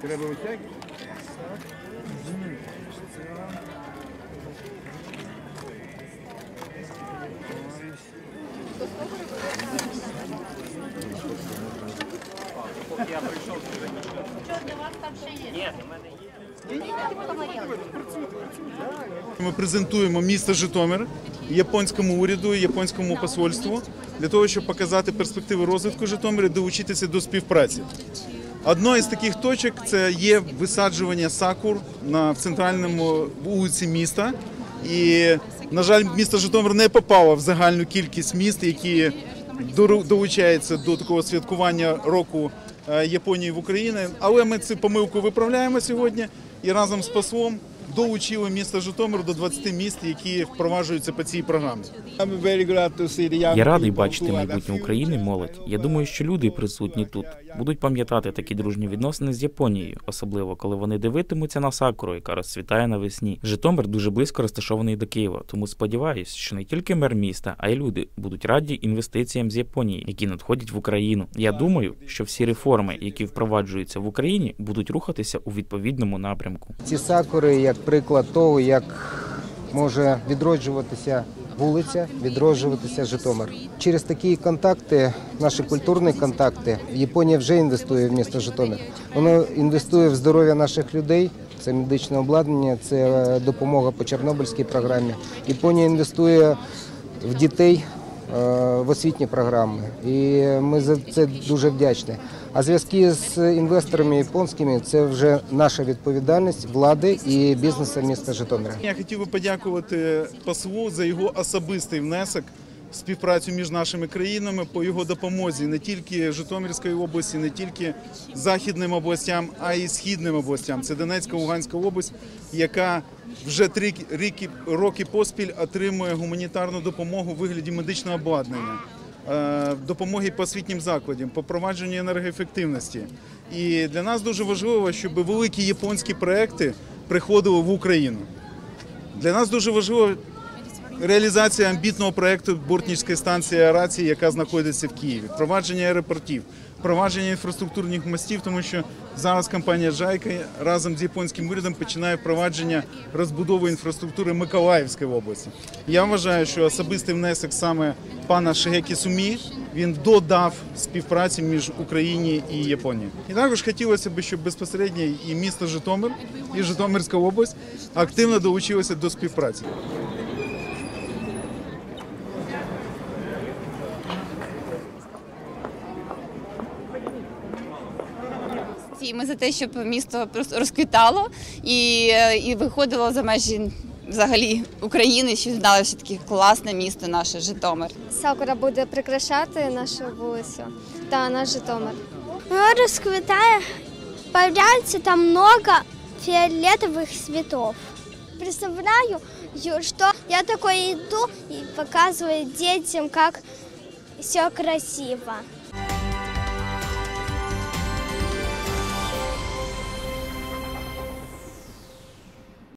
Треба витягувати. Ми презентуємо місто Житомир японському уряду, японському посольству для того, щоб показати перспективи розвитку Житомира, долучитися до співпраці. Одною із таких точок це є висаджування сакур на в центральному вулиці міста. І, на жаль, місто Житомир не попало в загальну кількість міст, які долучаються до такого святкування року е, Японії в Україні. Але ми цю помилку виправляємо сьогодні і разом з послом долучили місто Житомир до 20 міст, які впроваджуються по цій програмі. Я радий бачити майбутнє України, молодь. Я думаю, що люди присутні тут будуть пам'ятати такі дружні відносини з Японією, особливо коли вони дивитимуться на сакуру, яка розцвітає навесні. Житомир дуже близько розташований до Києва, тому сподіваюся, що не тільки мер міста, а й люди будуть раді інвестиціям з Японії, які надходять в Україну. Я думаю, що всі реформи, які впроваджуються в Україні, будуть рухатися у відповідному напрямку. Ці сакури як приклад того, як може відроджуватися вулиця, відроджуватися Житомир. Через такі контакти, наші культурні контакти, Японія вже інвестує в місто Житомир. Воно інвестує в здоров'я наших людей. Це медичне обладнання, це е, допомога по Чорнобильській програмі. Японія інвестує в дітей в освітні програми, і ми за це дуже вдячні. А зв'язки з інвесторами японськими це вже наша відповідальність влади і бізнесу міста Житомира. Я хотів би подякувати послу за його особистий внесок співпрацю між нашими країнами по його допомозі не тільки Житомирської області, не тільки західним областям, а й східним областям. Це Донецька, Луганська область, яка вже три роки поспіль отримує гуманітарну допомогу у вигляді медичного обладнання. е, Допомоги по освітнім закладам, по провадженню енергоефективності. І для нас дуже важливо, щоб великі японські проекти приходили в Україну. Для нас дуже важливо реалізація амбітного проекту Бортнічської станції аерації, яка знаходиться в Києві, впровадження аеропортів, впровадження інфраструктурних мостів, тому що зараз компанія Жайка разом з японським урядом починає впровадження розбудови інфраструктури Миколаївської області. Я вважаю, що особистий внесок саме пана Шигекі Сумі він додав співпраці між Україні і Японією. І також хотілося б, щоб безпосередньо і місто Житомир, і Житомирська область активно долучилися до співпраці. І ми за те, щоб місто просто розквітало і, і виходило за межі взагалі України, що знали, що таке класне місто наше Житомир. Сакура буде прикрашати нашу вулицю та наш Житомир. Воно розквітає, появляється там много фіолетових цветов. Представляю, что я такой иду и показываю детям, как все красиво.